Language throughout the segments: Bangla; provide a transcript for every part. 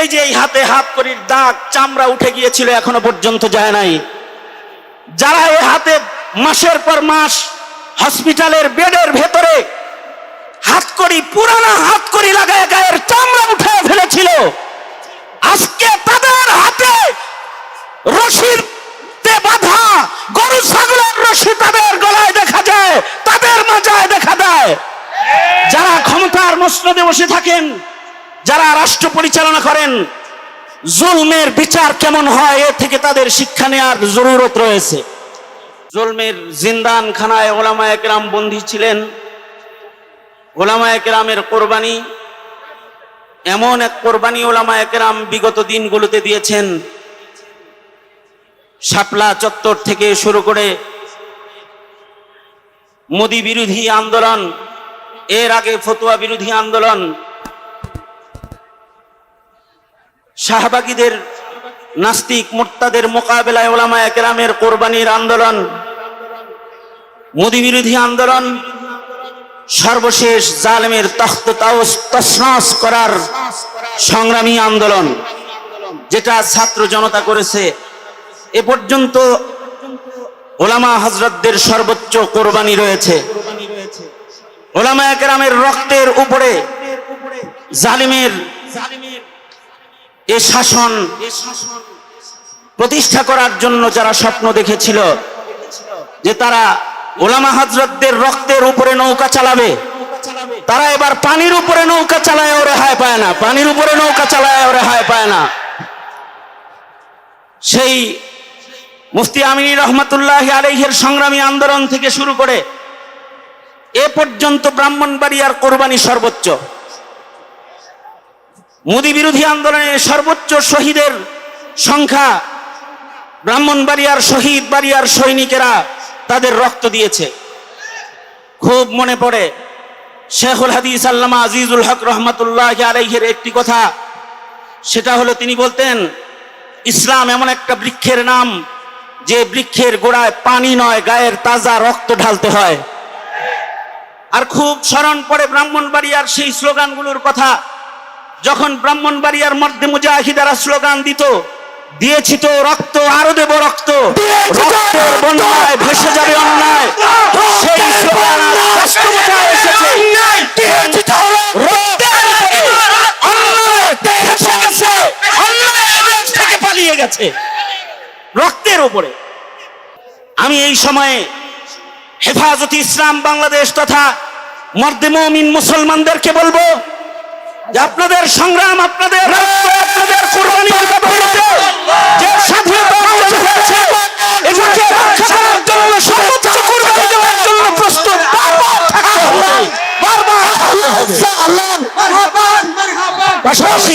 এই যে এই হাতে হাত করির দাগ, চামড়া উঠে গিয়েছিল, এখনও পর্যন্ত যায় নাই। যারা এই হাতে মাসের পর মাস হসপিটালের বেডের ভেতরে হাত করি, পুরানা হাত করি লাগায় গায়ের চামড়া উঠে ফেলেছিল, আজকে তাদের হাতে রশির বাধা গরু, ছাগলের রশি তাদের গলায় দেখা যায়, তাদের মাজায় দেখা দেয় যারা ক্ষমতার মসনদে বসে থাকেন যারা রাষ্ট্র পরিচালনা করেন, জুলমের বিচার কেমন হয় এ থেকে তাদের শিক্ষা নেওয়ার জরুরত রয়েছে। জুলমের জিন্দান খানায় ওলামা একরাম বন্দী ছিলেন। ওলামা একরামের কোরবানি, এমন এক কোরবানি ওলামা একরাম বিগত দিনগুলোতে দিয়েছেন। শাপলা চত্বর থেকে শুরু করে মোদি বিরোধী আন্দোলন, এর আগে ফতুয়া বিরোধী আন্দোলন শাহবাগীদের নাস্তিক মোর্তাদের মোকাবেলায় ওলামা একরামের কোরবানির আন্দোলন, মোদি বিরোধী আন্দোলন, সর্বশেষ জালেমের তখ্ত তসনস করার সংগ্রামী আন্দোলন, যেটা ছাত্র জনতা করেছে, এ পর্যন্ত ওলামা হজরতদের সর্বোচ্চ কোরবানি রয়েছে। ওলামা একরামের রক্তের উপরে জালিমের এ শাসন প্রতিষ্ঠা করার জন্য যারা স্বপ্ন দেখেছিল যে তারা ওলামা হজরতদের রক্তের উপরে নৌকা চালাবে, তারা এবার পানির উপরে নৌকা চালায় ও রেহাই পায় না। পানির উপরে নৌকা চালায় ও রেহাই পায় না। সেই মুফতি আমিনী রহমতুল্লাহ আলহের সংগ্রামী আন্দোলন থেকে শুরু করে এ পর্যন্ত ব্রাহ্মণবাড়িয়ার কোরবানি সর্বোচ্চ। মোদী বিরোধী আন্দোলনে সর্বোচ্চ শহীদের সংখ্যা ব্রাহ্মণবাড়িয়ার শহীদ বাড়িয়ার সৈনিকেরা তাদের রক্ত দিয়েছে। খুব মনে পড়ে শেখুল হাদিস আল্লামা আজিজুল হক রহমতুল্লাহ আলাইহের একটি কথা। সেটা হলো তিনি বলতেন, ইসলাম এমন একটা বৃক্ষের নাম যে বৃক্ষের গোড়ায় পানি নয়, গায়ের তাজা রক্ত ঢালতে হয়। আর খুব স্মরণ পড়ে ব্রাহ্মণবাড়িয়ার সেই স্লোগানগুলোর কথা। যখন ব্রাহ্মণবাড়িয়ার মধ্যে মুজাহিদারা স্লোগান দিত দিয়েছি তো রক্ত আরও দেব রক্ত। রক্তের বন্যায় ভেসে যাবে অন্যায়। সেই স্লোগান বাস্তবতায় এসেছে। পালিয়ে গেছে। রক্তের উপরে। আমি এই সময়ে হেফাজত ইসলাম বাংলাদেশ তথা মর্দে মমিন মুসলমানদেরকে বলব যে আপনাদের সংগ্রাম আপনাদের আপনাদের কোরবানির যে স্বাধীনতা অর্জন হয়েছে এটাকে রক্ষা করার জন্য সর্বোচ্চ কোরবানি দেওয়ার জন্য প্রস্তুত। বারবার থাকতে হবে বারবার থাকতে হবে পাশাপাশি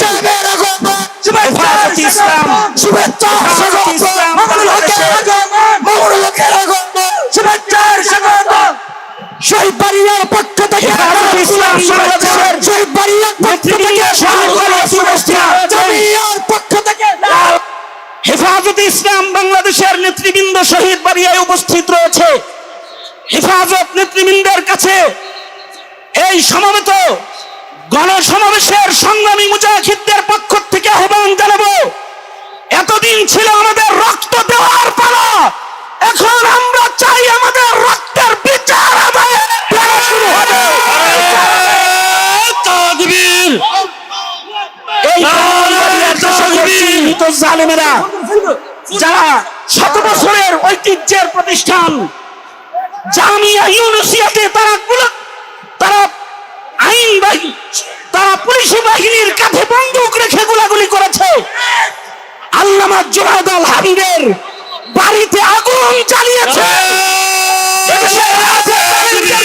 হেফাজত ইসলাম হেফাজত বাড়িয়ার পক্ষ থেকে শহীদ বাড়িয়ার পক্ষ থেকে জমিয়ার পক্ষ থেকে হেফাজত ইসলাম বাংলাদেশের নেতৃবৃন্দ শহীদ বাড়িয়ায় উপস্থিত রয়েছে। হেফাজত নেতৃবৃন্দের কাছে এই সমবেত গণসমাবেশের সংগ্রামী মুজাহিদদের পক্ষ থেকে আহ্বান জানাব। এতদিন ছিল আমাদের রক্ত দেওয়ার পালা এখন আমরা চাই আমাদের রক্তের বিচার আদায়ের পালা শুরু হবে এই ব্রাহ্মণবাড়িয়ার যে সকল চিহ্নিত জালেমেরা যারা শত বছরের ঐতিহ্যের প্রতিষ্ঠান জামিয়া ইউনিভার্সিটিতে তারা তারা আইন বাহিনী তারা পুলিশ বাহিনীর কাঁধে বন্দুক রেখে গোলাগুলি করেছে। আল্লামা জোরাদ আল হাবিবের বাড়িতে আগুন রাজনীতি